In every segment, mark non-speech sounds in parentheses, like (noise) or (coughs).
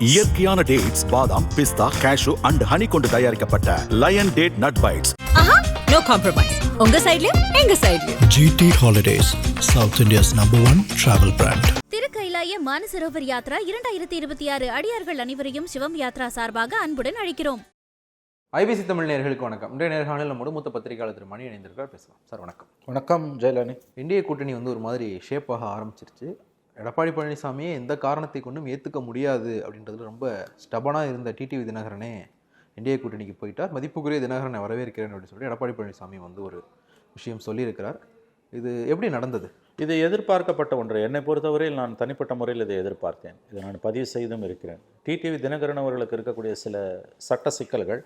இயற்கையான டேட்ஸ் பாதாம் பிஸ்தா cash and honey கொண்டு தயாரிக்கப்பட்ட lion date nut bites no compromise உங்க சைடுலயும் எங்க சைடுலயும் GT Holidays, South India's number one travel brand. திருக்கைலாய Manasarovar Yatra இரண்டாயிரத்தி இருபத்தி ஆறு அடியார்கள் அனைவரையும் சிவம் யாத்ரா சார்பாக அன்புடன் அழைக்கிறோம். ஐபிசி தமிழ் நேயர்களுக்கு வணக்கம். இன்றைய நேர்காணலில் நம்மோட மூத்த பத்திரிகையாளர் திரு மணி இணைந்திருக்கார் பேசலாம். சார் வணக்கம். வணக்கம் ஜெயலலினி இந்திய கூட்டணி வந்து ஒரு மாதிரி ஷேப் ஆக ஆரம்பிச்சிருச்சு. எடப்பாடி பழனிசாமியை எந்த காரணத்தை கொண்டும் ஏற்றுக்க முடியாது அப்படின்றதுல ரொம்ப ஸ்டபனாக இருந்த டிடிவி தினகரனே இந்திய கூட்டணிக்கு போயிட்டார். மதிப்புக்குரிய தினகரனை வரவேற்கிறேன் அப்படின்னு சொல்லி எடப்பாடி பழனிசாமி வந்து ஒரு விஷயம் சொல்லியிருக்கிறார். இது எப்படி நடந்தது? இது எதிர்பார்க்கப்பட்ட ஒன்று. என்னை பொறுத்தவரையில் நான் தனிப்பட்ட முறையில் இதை எதிர்பார்த்தேன். இதை நான் பதிவு செய்தும் இருக்கிறேன். டிடிவி தினகரன் அவர்களுக்கு இருக்கக்கூடிய சில சட்ட சிக்கல்கள்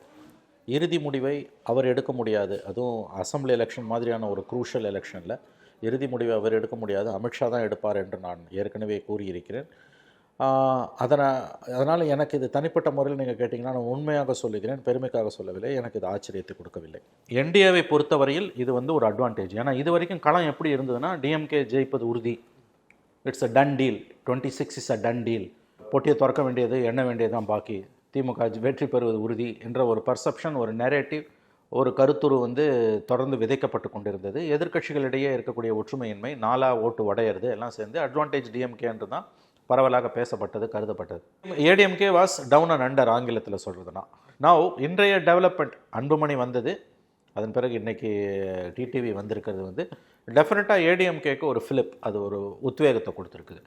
இறுதி முடிவை அவர் எடுக்க முடியாது. அதுவும் அசம்பிளி எலெக்ஷன் மாதிரியான ஒரு குரூஷியல் எலெக்ஷனில் இறுதி முடிவை அவர் எடுக்க முடியாது. அமித்ஷா தான் எடுப்பார் என்று நான் ஏற்கனவே கூறியிருக்கிறேன். அதனால் அதனால் எனக்கு இது தனிப்பட்ட முறையில் நீங்கள் கேட்டிங்கன்னா நான் உண்மையாக சொல்லுகிறேன் பெருமைக்காக சொல்லவில்லை. எனக்கு இது ஆச்சரியத்தை கொடுக்கவில்லை. என்டிஏவை பொறுத்தவரையில் இது வந்து ஒரு அட்வான்டேஜ் ஏன்னா இது வரைக்கும் களம் எப்படி இருந்ததுன்னா டிஎம்கே ஜெயிப்பது உறுதி. It's a done deal twenty six is a done deal பொட்டியை திறக்க வேண்டியது எண்ண வேண்டியது தான் பாக்கி. திமுக வெற்றி பெறுவது உறுதி என்ற ஒரு பர்செப்ஷன் ஒரு நெரேட்டிவ் ஒரு கருத்துரு வந்து தொடர்ந்து விதைக்கப்பட்டு கொண்டிருந்தது. எதிர்க்கட்சிகளிடையே இருக்கக்கூடிய ஒற்றுமையின்மை நாலா ஓட்டு உடையிறது எல்லாம் சேர்ந்து அட்வான்டேஜ் டிஎம்கேன்று தான் பரவலாக பேசப்பட்டது கருதப்பட்டது. ADMK was down and under ஆங்கிலத்தில் சொல்கிறதுனா நான் இன்றைய டெவலப்மெண்ட் அன்புமணி வந்தது. அதன் பிறகு இன்றைக்கி டிடிவி வந்திருக்கிறது வந்து. டெஃபினட்டாக ஏடிஎம்கேக்கு ஒரு ஃபிலிப் அது ஒரு உத்வேகத்தை கொடுத்துருக்குது.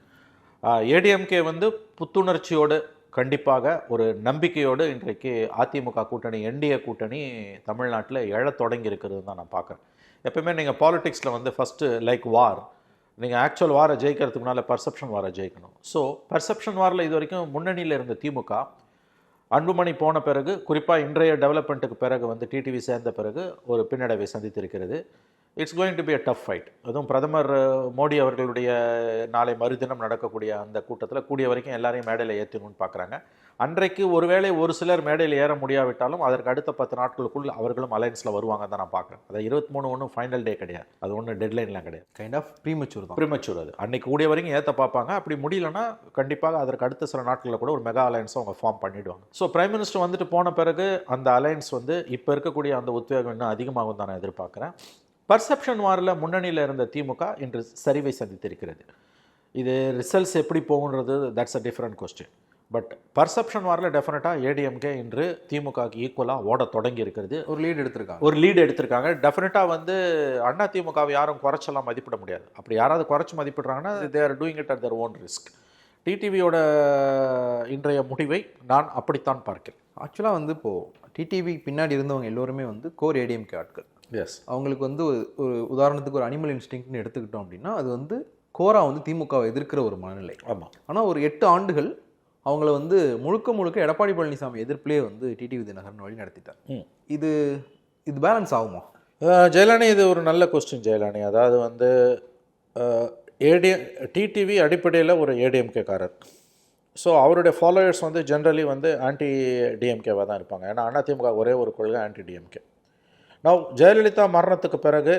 ஏடிஎம்கே வந்து புத்துணர்ச்சியோடு கண்டிப்பாக ஒரு நம்பிக்கையோடு இன்றைக்கு அதிமுக கூட்டணி என்டிஏ கூட்டணி தமிழ்நாட்டில் எழத் தொடங்கி இருக்கிறது தான் நான் பார்க்குறேன். எப்பவுமே நீங்கள் பாலிடிக்ஸில் வந்து ஃபஸ்ட்டு லைக் வார் நீங்கள் ஆக்சுவல் வாரை ஜெயிக்கிறதுக்கு முன்னால் பர்செப்ஷன் வாரை ஜெயிக்கணும். ஸோ பர்செப்ஷன் வாரில் இது வரைக்கும் முன்னணியில் இருந்த திமுக அன்புமணி போன பிறகு குறிப்பாக இன்றைய டெவலப்மெண்ட்டுக்கு பிறகு வந்து டிடிவி சேர்ந்த பிறகு ஒரு பின்னடைவை சந்தித்திருக்கிறது. It's going to be a tough fight அதுவும் பிரதமர் மோடி அவர்களுடைய நாளை மறுதினம் நடக்கக்கூடிய அந்த கூட்டத்தில் கூடிய வரைக்கும் எல்லாரையும் மேடையில் ஏற்றணும்னு பார்க்குறாங்க அன்றைக்கு ஒருவேளை ஒரு சிலர் மேடையில் ஏற முடியாவிட்டாலும் அதற்கு அடுத்த பத்து நாட்களுக்குள் அவர்களும் அலைன்ஸில் வருவாங்க தான் நான் பார்க்குறேன் அது இருபத்தி மூணு ஒன்றும் ஃபைனல் டே கிடையாது. அது ஒன்றும் டெட்லைன்லாம் கிடையாது. கைண்ட் ஆஃப் ப்ரீமச்சூர் தான். ப்ரிமச்சூர் அது. அன்னைக்கு கூடிய வரைக்கும் ஏற்ற பார்ப்பாங்க. அப்படி முடியலன்னா கண்டிப்பாக அதற்கு அடுத்த சில நாட்களில் கூட ஒரு மெகா அலைன்ஸை அவங்க ஃபார்ம் பண்ணிடுவாங்க. ஸோ பிரைம் மினிஸ்டர் வந்துட்டு போன பிறகு அந்த அலைன்ஸ் வந்து இப்போ இருக்கக்கூடிய அந்த உத்வேகம் இன்னும் அதிகமாகும் தான் நான் எதிர்பார்க்குறேன். பர்செப்ஷன் வாரில் முன்னணியில் இருந்த திமுக இன்று சரிவை சந்தித்திருக்கிறது. இது ரிசல்ட்ஸ் எப்படி போகுன்றது that's a different question but perception வாரில் டெஃபினட்டாக ஏடிஎம்கே இன்று திமுகவுக்கு ஈக்குவலாக ஓட தொடங்கி இருக்கிறது ஒரு லீட் எடுத்திருக்காங்க. ஒரு லீடு எடுத்திருக்காங்க. டெஃபினட்டாக வந்து அண்ணா திமுகவை யாரும் குறைச்செல்லாம் மதிப்பிட முடியாது. அப்படி யாராவது குறைச்சி மதிப்பிடுறாங்கன்னா they are doing it at their own risk டிடிவியோட இன்றைய முடிவை நான் அப்படித்தான் பார்க்கிறேன். ஆக்சுவலாக வந்து இப்போது டிடிவி பின்னாடி இருந்தவங்க எல்லோருமே வந்து கோர் ஏடிஎம்கே ஆட்கள். எஸ் அவங்களுக்கு வந்து ஒரு உதாரணத்துக்கு ஒரு அனிமல் இன்ஸ்டிங்க்ட்னு எடுத்துக்கிட்டோம் அப்படின்னா அது வந்து கோரா வந்து திமுகவை எதிர்க்கிற ஒரு மனநிலை. ஆமாம் ஆனால் ஒரு எட்டு ஆண்டுகள் அவங்கள வந்து முழுக்க முழுக்க எடப்பாடி பழனிசாமி எதிர்ப்பிலே வந்து டிடிவி தினகரன் வழி நடத்திட்டார். இது இது பேலன்ஸ் ஆகுமா? ஜெயலானி இது ஒரு நல்ல கொஸ்டின் ஜெயலானி. அதாவது வந்து ஏடிஎம் டிடிவி அடிப்படையில் ஒரு ஏடிஎம்கேக்காரர் ஸோ அவருடைய ஃபாலோயர்ஸ் வந்து ஜென்ரலி வந்து ஆன்டி டிஎம்கேவாக தான் இருப்பாங்க. ஏன்னா அதிமுக ஒரே ஒரு கொள்கை ஆன்டி டிஎம்கே நான் ஜெயலலிதா மரணத்துக்கு பிறகு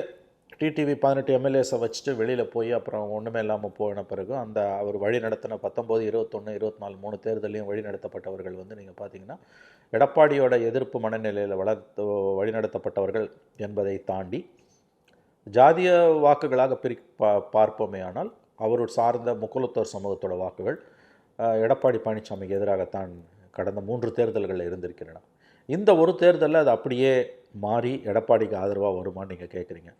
டிடிவி பதினெட்டு எம்எல்ஏஸை வச்சுட்டு வெளியில் போய் அப்புறம் ஒன்றுமே இல்லாமல் போன பிறகு அந்த அவர் வழி நடத்தின பத்தொம்போது இருபத்தொன்று இருபத்தி நாலு மூணு தேர்தலையும் வழி நடத்தப்பட்டவர்கள் வந்து நீங்கள் பார்த்தீங்கன்னா எடப்பாடியோட எதிர்ப்பு மனநிலையில் வளர்த்து வழிநடத்தப்பட்டவர்கள் என்பதை தாண்டி ஜாதிய வாக்குகளாக பிரி பா பார்ப்போமே ஆனால் அவர் சார்ந்த முக்குலத்தோர் சமூகத்தோட வாக்குகள் எடப்பாடி பழனிசாமிக்கு எதிராகத்தான் கடந்த மூன்று தேர்தல்களில் இருந்திருக்கின்றன. இந்த ஒரு தேர்தலில் அது அப்படியே மாறி எடப்பாடிக்கு ஆதரவாக வருமான்னு நீங்கள் கேட்குறீங்க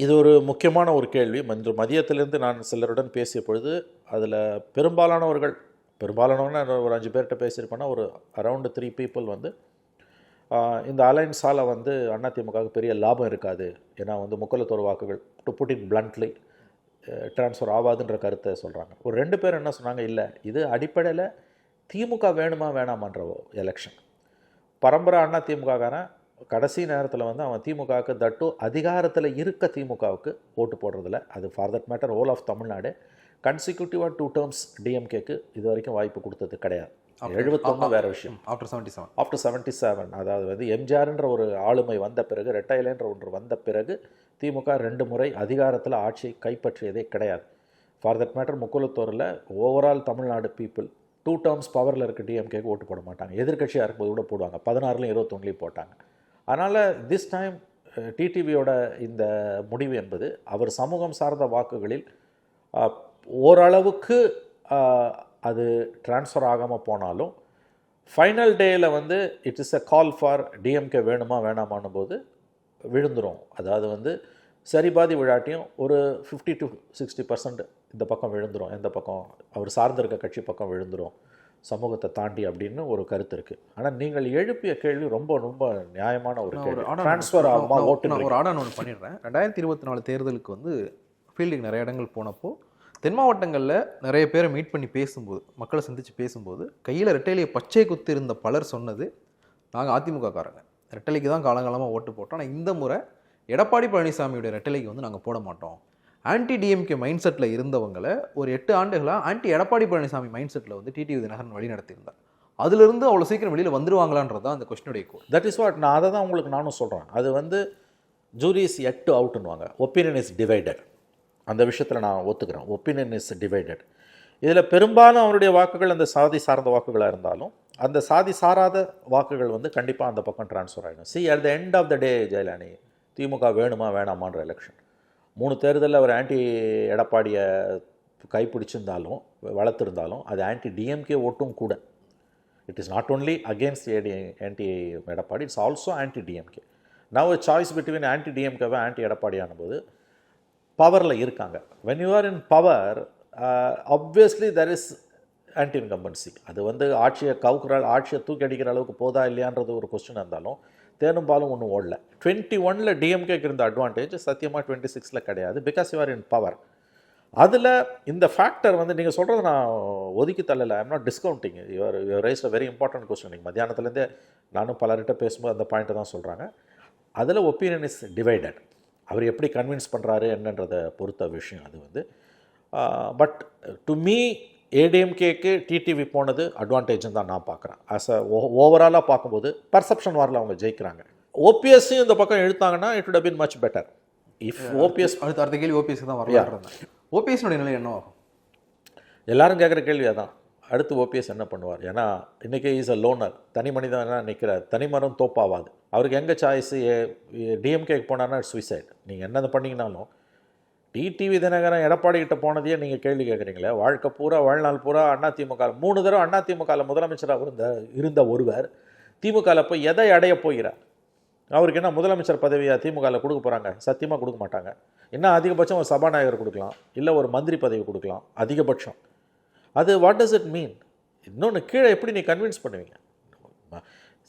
இது ஒரு முக்கியமான ஒரு கேள்வி. இன்று மதியத்திலிருந்து நான் சிலருடன் பேசிய பொழுது அதில் பெரும்பாலானவர்கள் பெரும்பாலானவர்கள் ஒரு அஞ்சு பேர்கிட்ட பேசியிருப்பேன்னா ஒரு அரவுண்டு த்ரீ பீப்புள் வந்து இந்த அலையன்ஸால் வந்து அதிமுகவுக்கு பெரிய லாபம் இருக்காது. ஏன்னா வந்து முக்கலத்தோர் வாக்குகள் to put in bluntly transfer ஆகாதுன்ற கருத்தை சொல்கிறாங்க ஒரு ரெண்டு பேர் என்ன சொன்னாங்க? இல்லை இது அடிப்படையில் திமுக வேணுமா வேணாமான்ற எலெக்ஷன் பரம்பரை அண்ணா திமுககாரன் கடைசி நேரத்தில் வந்து அவன் திமுகவுக்கு தட்டு அதிகாரத்தில் இருக்க திமுகவுக்கு ஓட்டு போடுறதில்ல. அது for that matter all of Tamil Nadu. கன்சிக்யூட்டிவாக two terms டிஎம்கேக்கு இது வரைக்கும் வாய்ப்பு கொடுத்தது கிடையாது. எழுபத்தொன்று வேற விஷயம். After seventy seven after seventy seven அதாவது வந்து எம்ஜிஆர்ன்ற ஒரு ஆளுமை வந்த பிறகு ரெட்டையிலன்ற ஒன்று வந்த பிறகு திமுக ரெண்டு முறை அதிகாரத்தில் ஆட்சியை கைப்பற்றியதே கிடையாது. For that matter முக்குலத்தோரில் overall Tamil Nadu people two terms பவரில் இருக்க டிஎம்கேக்கு ஓட்டு போட மாட்டாங்க. எதிர்க்கட்சியாக இருக்கும்போது கூட போடுவாங்க. பதினாறுலையும் இருபத்தொன்னுலையும் போட்டாங்க. அதனால் திஸ் டைம் டிடிவியோட இந்த முடிவு என்பது அவர் சமூகம் சார்ந்த வாக்குகளில் ஓரளவுக்கு அது ட்ரான்ஸ்ஃபர் ஆகாமல் போனாலும் ஃபைனல் டேயில் வந்து it is a call for DMK வேணுமா வேணாமான்னு போது விழுந்துரும். அதாவது வந்து சரி பாதி விழாட்டியும் ஒரு ஃபிஃப்டி டு சிக்ஸ்டி பர்சன்ட் இந்த பக்கம் விழுந்துரும் எந்த பக்கம் அவர் சார்ந்திருக்க கட்சி பக்கம் விழுந்துரும் சமூகத்தை தாண்டி அப்படின்னு ஒரு கருத்து இருக்குது ஆனால் நீங்கள் எழுப்பிய கேள்வி ரொம்ப ரொம்ப நியாயமான ஒரு கேள்வி. ட்ரான்ஸ்ஃபர் நான் ஆகுமா ஓட்டு ஒரு ஆடான் ஒன்று பண்ணிடுறேன். ரெண்டாயிரத்தி இருபத்தி நாலு தேர்தலுக்கு வந்து ஃபீல்டுக்கு நிறைய இடங்கள் போனப்போ தென் மாவட்டங்களில் நிறைய பேரை மீட் பண்ணி பேசும்போது மக்களை சந்தித்து பேசும்போது கையில் ரெட்டையிலேயே பச்சை குத்து இருந்த பலர் சொன்னது நாங்கள் அதிமுக காரங்க. ரெட்டலைக்கு தான் காலங்காலமாக ஓட்டு போட்டோம். ஆனால் இந்த முறை எடப்பாடி பழனிசாமியுடைய ரெட்டலைக்கு வந்து நாங்கள் போட மாட்டோம். ஆன்டி டிஎம்கே மைண்ட் செட்டில் இருந்தவங்களை ஒரு எட்டு ஆண்டுகளாக ஆன்டி எடப்பாடி பழனிசாமி மைண்ட் செட்டில் வந்து டிடிவி தினகரன் வழி நடத்தியிருந்தார். அதுலேருந்து அவ்வளோ சீக்கிரம் வெளியில் வந்துருவாங்களான்றது தான் அந்த கொஸ்டினுடைய கோர் தட் இஸ் வாட் நான் அதை தான் உங்களுக்கு நானும் சொல்கிறேன் அது வந்து ஜூரி இஸ் எட் டு அவுட்டுன்னுவாங்க ஒப்பீனியன் இஸ் டிவைடட் அந்த விஷயத்தில் நான் ஒத்துக்கிறேன். ஒப்பீனியன் இஸ் டிவைடட் இதில் பெரும்பாலும் அவருடைய வாக்குகள் அந்த சாதி சார்ந்த வாக்குகளாக இருந்தாலும் அந்த சாதி சாராத வாக்குகள் வந்து கண்டிப்பாக அந்த பக்கம் ட்ரான்ஸ்ஃபர் ஆகிடும் see at the end of the day Jailani திமுக வேணுமா வேணாமான்ற எலெக்ஷன் மூணு தேர்தலில் அவர் ஆன்டி எடப்பாடியை கைப்பிடிச்சிருந்தாலும் வளர்த்துருந்தாலும் அது ஆன்டி டிஎம்கே ஓட்டும் கூட. It is not only against AD anti Edappadi it's also anti DMK now choice between anti டிஎம்கேவை anti எடப்பாடியான போது பவரில் இருக்காங்க. When you are in power obviously there is anti incumbency அது வந்து ஆட்சியை கவுக்குற ஆட்சியை தூக்கி அடிக்கிற அளவுக்கு போதா இல்லையான்றது ஒரு கொஸ்டின் இருந்தாலும் தேனும் பாலும் ஒன்றும் ஓடல. டுவெண்ட்டி ஒனில் டிஎம்கேக்கு இருந்த அட்வான்டேஜ் சத்தியமாக டுவெண்ட்டி சிக்ஸில் கிடையாது. Because you are in power அதில் இந்த ஃபேக்டர் வந்து நீங்கள் சொல்கிறது நான் ஒதுக்கி தள்ளலை. I'm not discounting your your raise a very important question நீங்கள் மத்தியானத்துலேருந்தே நானும் பலர்கிட்ட பேசும்போது அந்த பாயிண்ட்டை தான் சொல்கிறாங்க அதில் ஒப்பீனியன் இஸ் டிவைடட் அவர் எப்படி கன்வின்ஸ் பண்ணுறாரு என்னன்றதை பொறுத்த விஷயம் அது வந்து. பட் டு மீ ஏடிஎம்கேக்கு டிடிவி போனது அட்வான்டேஜ்னு தான் நான் பார்க்குறேன். ஆஸ் அ ஓவராலாக பார்க்கும்போது பர்செப்ஷன் வாரில் அவங்க ஜெயிக்கிறாங்க. ஓபிஎஸ்ஸையும் இந்த பக்கம் இழுத்தாங்கன்னா it have been much better if OPS அடுத்த அடுத்த கேள்வி ஓபிஎஸ் தான் வரலாறு ஓபிஎஸ்னுடைய நிலை என்ன ஆகும் எல்லாரும் கேட்குற கேள்வி அதான். அடுத்து ஓபிஎஸ் என்ன பண்ணுவார்? ஏன்னா இன்றைக்கி இஸ் அ லோனர் தனி மனிதன் நிற்கிறார் தனி மரம் தோப்பாவாது. அவருக்கு எங்கே சாய்ஸு டிஎம்கேக்கு போனார்னா சுயசைட் நீங்கள் என்னது பண்ணீங்கனாலும் டிடிவி தினகரன் எடப்பாடி கிட்ட போனதையே நீங்கள் கேள்வி கேட்குறீங்களே வாழ்க்கை பூரா வாழ்நாள் பூரா அண்ணா திமுக மூணு தடவை அண்ணா திமுகவில் முதலமைச்சராக இருந்த இருந்த ஒருவர் திமுகவில் போய் எதை அடைய போகிறார்? அவருக்கு என்ன முதலமைச்சர் பதவியாக திமுகவில் கொடுக்க போகிறாங்க சத்தியமாக கொடுக்க மாட்டாங்க. என்ன அதிகபட்சம் ஒரு சபாநாயகர் கொடுக்கலாம் இல்லை ஒரு மந்திரி பதவி கொடுக்கலாம் அதிகபட்சம். அது வாட் டஸ் இட் மீன் இன்னொன்று கீழே எப்படி நீ கன்வின்ஸ் பண்ணுவீங்க?